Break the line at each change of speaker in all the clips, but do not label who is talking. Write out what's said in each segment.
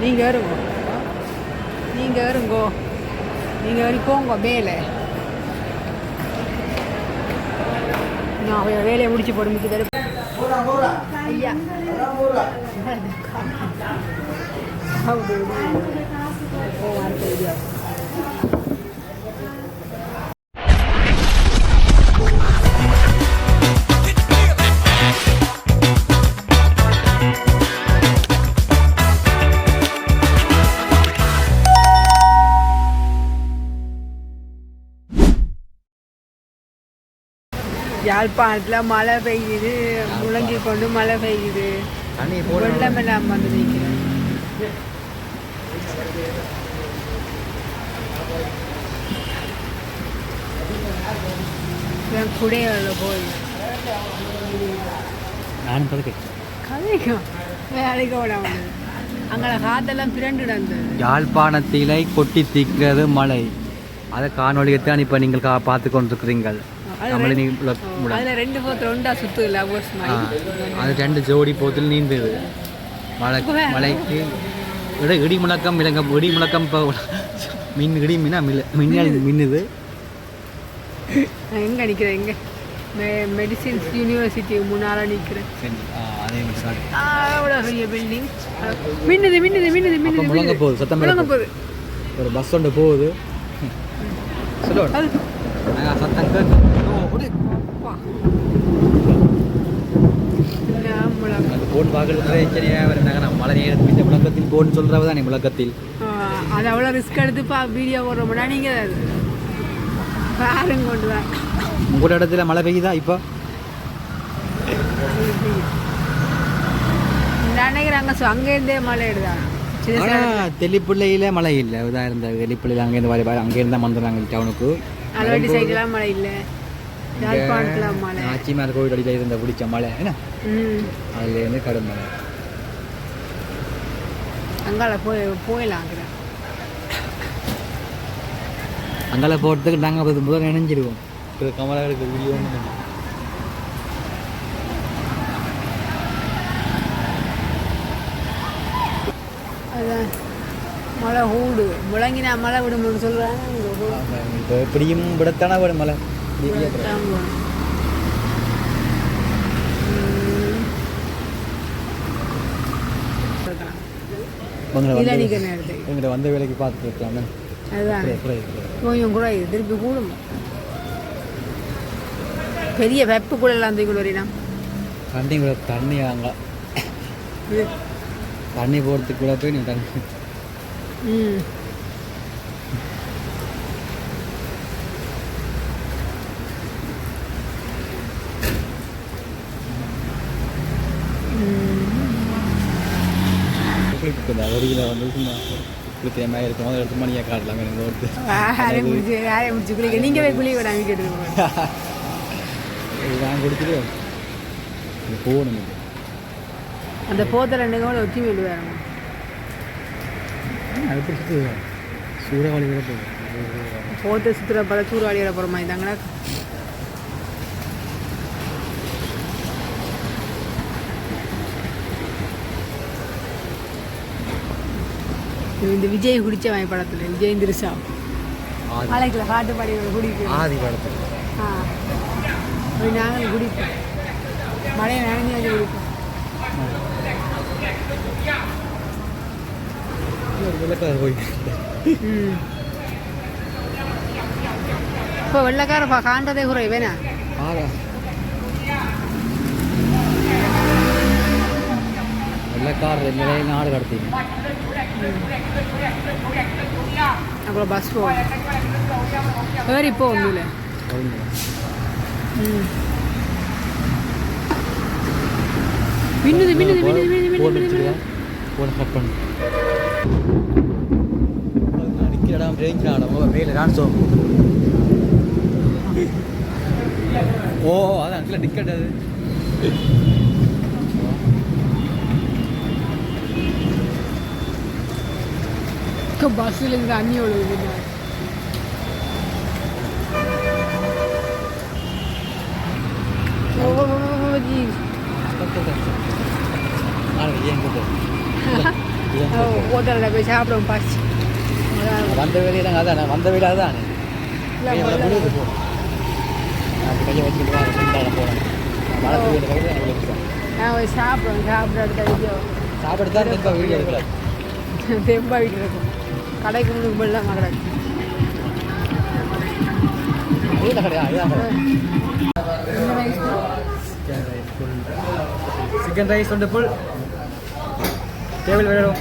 நீங்கள் இருங்கோ நீங்கள் இருங்கோ நீங்கள் வரைக்கும் உங்கள் மேலே. நான் அவ வேலையை முடிச்சு போட மிக்க தரு ஐயா. யாழ்ப்பாணத்தில் மழை பெய்யுது முழங்கி கொண்டு மழை பெய்யுது. வெள்ளம் எல்லாம் வந்து நிற்கிறேன் குடையால போய்.
நானும் பதுக்கேன்
கதைக்கும் வேலைக்கு விட அங்கே காத்தெல்லாம் பிரண்டு நடந்தது
யாழ்ப்பாணத்திலே கொட்டி தீக்கிறது மழை. அதை காணொலியத்தான் இப்போ நீங்கள் கா பார்த்து கொண்டிருக்கிறீங்கள்
ரெண்டு-. அதில் சுத்து மாதிரி
அது ரெண்டு ஜோடி போத்தில் நீந்தது மழை மழைக்கு இட இடி முழக்கம் விளங்க இடி முழக்கம் மின் இடி மின்னா மில்ல மின்னல் மின்னுது.
எங்கே நிற்கிறேன் எங்கே? மெ மெடிசின்ஸ் யூனிவர்சிட்டி முன்னால் நிற்கிறேன்
சரி ஆ, அதே மாதிரி சாரி
அவ்வளோ பெரிய பில்டிங் மின்னுது மின்னுது மின்னுது மின்னுது
முழங்க. போகுது சத்தம்
முழங்க போகுது.
ஒரு பஸ் ஒன்று போகுது. சொல்லுவோம் போன் பார்க்கறது இருந்தாங்க நான் மழை நேரத்தில் இந்த முழக்கத்தில் போன் சொல்கிறவ தானே முழக்கத்தில்
அது அவ்வளோ ரிஸ்க் எடுத்து பா வீடியோ போடுறோம்னா நீங்கள் பாருங்க கொண்டு தான்
உங்களோட இடத்துல மழை பெய்யுதா இப்போ
நினைக்கிறாங்க ஸோ அங்கேருந்தே மழை
ஆனால் தெளிப்பிள்ளையில் மழை இல்லை இதாக இருந்த தெளிப்பிள்ளையில் அங்கேருந்து வர அங்கேருந்து வந்துடுறாங்க டவுனுக்கு
அளவடி சைடெலாம் மழை இல்லை. யாழ்ப்பாணத்தில் மழை.
ஆச்சிமார் கோவில் அடியில் இருந்த பிடிச்ச மழை என்ன?
ம்.
அதுலேருந்து கடும் மழை.
அங்கால போய் போயிடலாங்கிறேன்
அங்கே. போகிறதுக்கு நாங்கள் முதல் நினைஞ்சிருவோம். கமலாவுக்கு வீடியோ
அதான் மழை ஊடு. முழங்கினா மழை விடுமுன்னு சொல்கிறாங்க
இப்போ எப்படியும் விடத்தானே விடும் மழை எங்கிட்ட வந்த வேலைக்கு பார்த்துட்டு இருக்கலாமே
அதுதான். கொஞ்சம் கூட திருப்பி கூடும்? பெரிய வெப்பு கூட எல்லாம் தூக்கி வரீனா
தண்ணி கூட தண்ணி அங்கே தண்ணி போகிறதுக்கு கூட போய் நீ தண்ணி
ம்.
குளிக்கு இந்த அருகில் வந்து சும்மா இருக்கும் அதை எடுத்து மணியாக காட்டலாம் எனக்கு ஒருத்து
யாரை முடிச்சு யாரை முடிச்சு குளிக்க நீங்கள் போய் குளிக்க விடாம கேட்டு
நான் கொடுத்துட்டு போகணும்.
அந்த போத்தல் ரெண்டு கூட ஒத்தி
அது எப்படி சுற்றுது சூறாவளி விட போகுது.
போத்த சுற்றுற பல சூறாவளியில் போகிற மாதிரி தாங்களா இந்த விஜய் குடிச்சவன் படத்தில் விஜய் திருசா
ஆதி.
மலைக்குள்ள பாட்டு பாடி குடிப்போம்.
ஆதி படத்தில்.
ஆ. நாங்களும் குடிப்போம். மழையை நனைஞ்சாச்சு குடிப்போம்.
போய்
ம் இப்போ வெள்ளக்காரப்பா காண்டதே குறைவேனா
ஆகா வெள்ளக்கார ரெண்டு நாடு கடத்தீங்க
அப்புறம் பஸ் போகும் ஏறி போ ஒன்றும் மின்னுது மின்னுது மின்னுது மின்னுது மின்னுது
போன் கட் பண்ணு அடிக்கிற இடம் ரேஞ்சில் ஆடமோ வெயில் டான்ஸ் ஓ. அது அங்கே டிக்கெட் அது.
பஸ்ஸில் இருந்து அண்ணியோட இது
ஓ ஜி.
ஆ ஏன் ஹோட்டலில் போய் சாப்பிடுவோம் பசி
வந்த வேலையில அதான் வந்த வீடு போ நான் கையை வச்சுட்டு தான் போனேன் மழை பெய்யுற கையில் எடுத்தேன்
நான் போய் சாப்பிடுவோம் சாப்பிட்றது கழிச்சோ
சாப்பிட்டு தான்
தெம்பா இருக்கும் கடைக்கு முன்னுக்கு போடலாம் வயசு
சிக்கன் ரைஸ் வந்து ஃபுல் டேபிள் வேணும்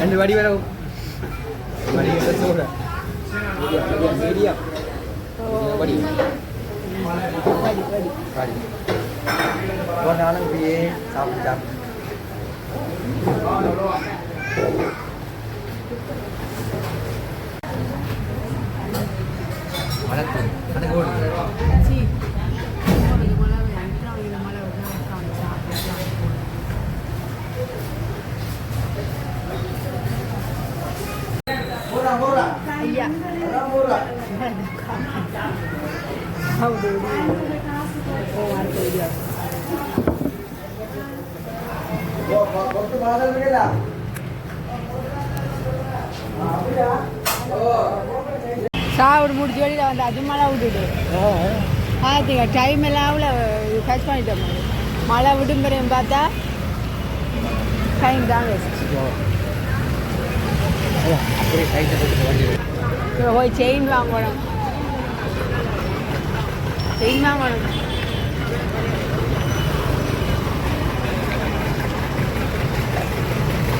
ரெண்டு வடி வேணும் வடி சோறு மீடியம். வடி.
வடி. வடி
வடி இப்படியே சாப்பிட்டு சாப்பிட்டு
சாப்பிடு முடிச்சு வெளியில் வந்து அது மழை விட்டுட்டு பார்த்துக்க டைம் எல்லாம் அவ்வளோ கட் பண்ணிட்டோம் மழை விடும்பறையும் பார்த்தா டைம் தான் வேஸ்ட் போய் செயின் வாங்கணும். செயின் வாங்கணும்.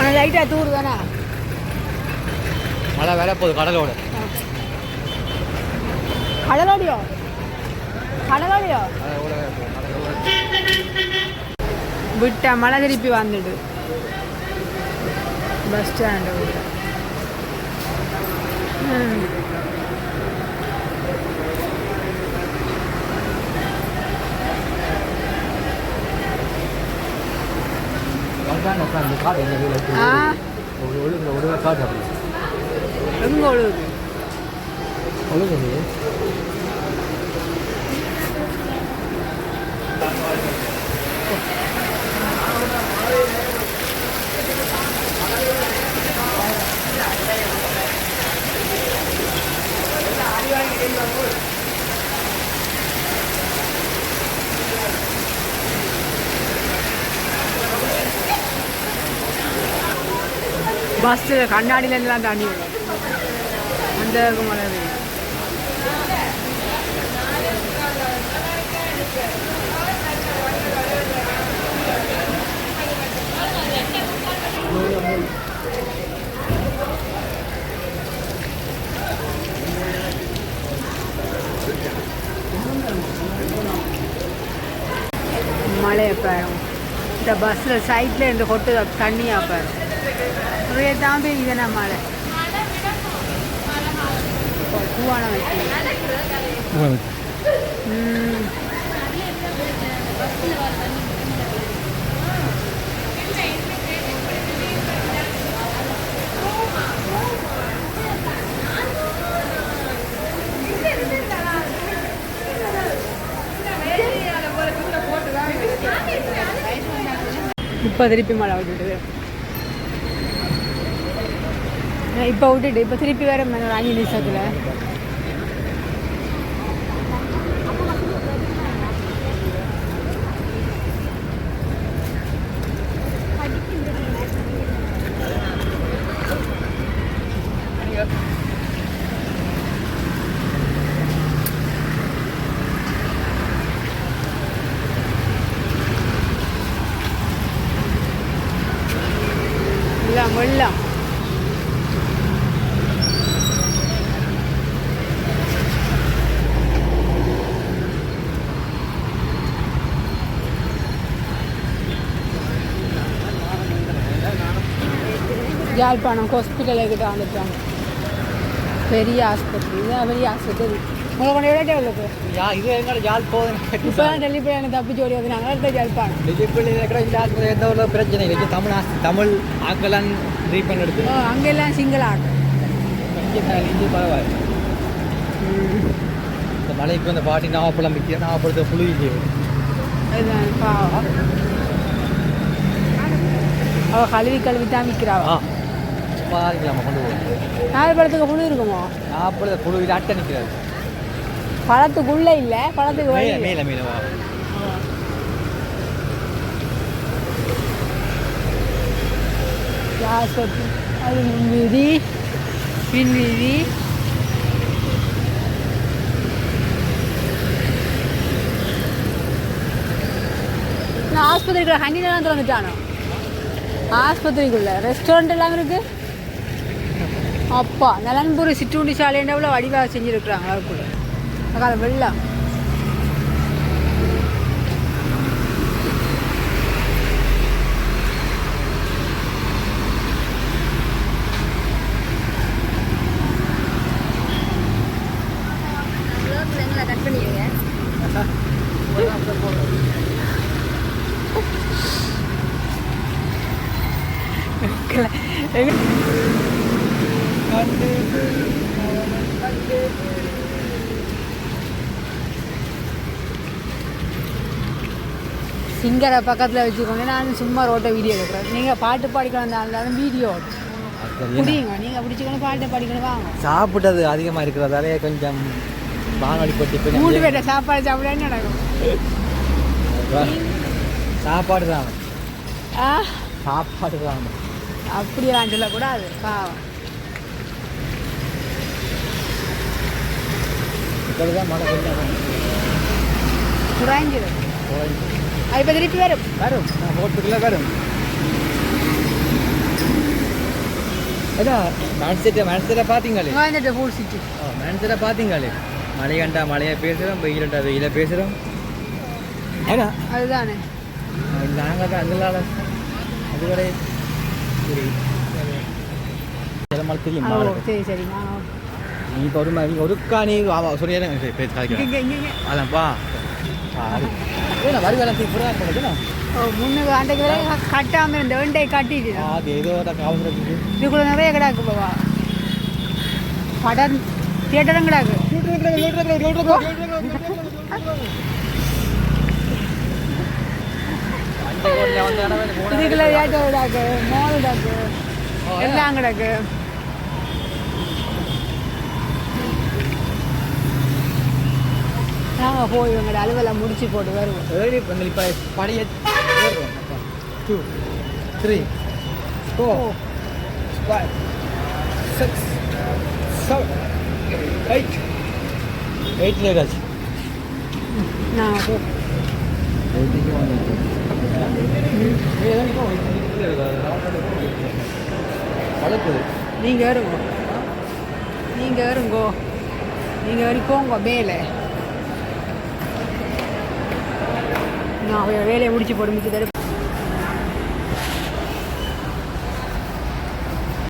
ஆனால் லைட்டாக தூர் தானே?
மழை வேலை போகுது கடலோட.
கடலோடியோ? கடலோடியோ? விட்ட மழை திருப்பி வந்துடு பஸ் ஸ்டாண்டு
உட்காந்து உட்காந்து காடு எங்கள் வீட்டில்
ஆ
ஒரு ஒழுங்குற ஒழுங்காக காடு அப்படி
எங்கே ஒழுகுது
ஒழுங்குது
பஸ்ஸில் கண்ணாடியிலேருந்துலாம் தண்ணி வரும் அந்த அளவுக்கு மழை பெய்யும் மழையை பாரும் இந்த பஸ்ஸில் சைட்டில் இருந்து கொட்டு தண்ணியாக பாரும் தான் பெய்யுது நம்ம மழை பூவான வைக்க ம் இப்போ திருப்பி மழை விட்டுட்டு இப்போ விட்டுட்டு இப்போ திருப்பி வேற ஒரு அஞ்சு நிமிஷத்தில் வெள்ளம் வெள்ளம் யாழ்ப்பாணம் ஹாஸ்பிட்டல் கிட்ட வந்துட்டாங்க பெரிய ஆஸ்பத்திரி. இதுதான் பெரிய ஆஸ்பத்திரி. உங்களை கொண்டு விட டெவலப்பு
இது எங்கட யாழ் போகுது
இப்போ தான் டெல்லிப்படி எனக்கு தப்பிச்சு ஓடி வந்து நாங்கள் அடுத்த யாழ்ப்பாணம்.
டிஜிபிள் இருக்கிற யாழ் எந்த ஒரு பிரச்சனை இல்லை. தமிழ் ஆஸ்- தமிழ் ஆக்கெல்லாம் ட்ரீட்மெண்ட் எடுத்து.
ஓ அங்கெல்லாம் சிங்கிள்
இங்கே இங்கே பரவாயில்ல. இந்த மலைக்கு வந்து பாட்டி நாவப்பழம் விற்கிற நாவப்பழத்தை புழு
இதுதான் பாவம். அவள் கழுவி கழுவி தான் விற்கிறாவா
பாதிக்கலாமா கொண்டு போவோம்
நாலு பழத்துக்கு புழு இருக்குமோ?
நாற்பது குழுவில் அட்டை நிற்கிறாரு
பழத்துக்குள்ளே இல்லை பழத்துக்கு
மேலே மேலே மேலே
அது முன்வீதி பின்வீதி. ஆஸ்பத்திரிக்குள்ள ஹங்கிலாம் திறந்துட்டானோ? ஆஸ்பத்திரிக்குள்ள ரெஸ்டாரண்ட் எல்லாம் இருக்கு? அப்பா நலன்புரி சிற்றுண்டி சாலைன்ற எவ்வளோ வடிவாக செஞ்சுருக்குறாங்க அதுக்குள்ள அதை வெள்ளம் கட் பண்ணிடுங்க சிங்கரை பக்கத்தில் வச்சுக்கோங்க. நான் சும்மா ரோட்டை வீடியோ எடுக்கிறேன். நீங்கள் பாட்டு பாடிக்கலாம் இருந்தாலும் வீடியோ முடியுங்க நீங்கள் பிடிச்சிக்கணும் பாட்டு பாடிக்கணும் வாங்க.
சாப்பிட்டது அதிகமாக இருக்கிறதாலே கொஞ்சம் வானொலி போட்டு
மூணு பேர்ட்ட சாப்பாடு சாப்பிட என்ன நடக்கும்?
சாப்பாடு தான்.
ஆ?
சாப்பாடு தான்.
அப்படியெல்லாம் சொல்லக்கூடாது பாவம்.
இப்போ தான் மழை கொஞ்சம்
குறைஞ்சிடும் அது
நான் போட்டுக்குள்ள வரும் அதான் மேன்செட்டை மேன்செட்டை பார்த்தீங்களே
வந்துட்டு ஃபுல் சிட்டி
மேன்செட்டை பார்த்தீங்களே மழை கண்டா மழையை பேசுகிறோம் வெயிலண்டா வெயில பேசுகிறோம் ஏன்னா
அதுதானே
நாங்கள் தான் சரி தெரியும்
ஓ
மழை.
சரி சரி நான்
நீ இப்போ ஒரு மாதிரி ஒருக்கா நீ ஆமாம் ஏன்னா வருவேலாம் சூப்பராக போனதுண்ணா
ஓ முன்னுக்கு அன்றைக்கு வரை கட்டாமல் இருந்த வெண்டை கட்டிட்டு
அது ஏதோ காவல்
இதுக்குள்ள நிறைய கிடாக்கு போவா. படம் தியேட்டரும் கிடாக்கு இதுக்குள்ள தியேட்டர் கிடாக்கு மால் கிடாக்கு எல்லாம் கிடக்கு நாங்கள் போய் எங்களோட அலுவலை முடிச்சு போட்டு வருவோம்.
ஏறி இப்போ பழைய two three four five six seven eight eight லேடாச்சு
நாங்கள் போ நீங்கள் வருங்கோ நீங்கள் வருங்கோ நீங்கள் வரைக்கோங்க மேலே. நான் வேலையை முடிச்சு போட்டு முடிச்சு தரு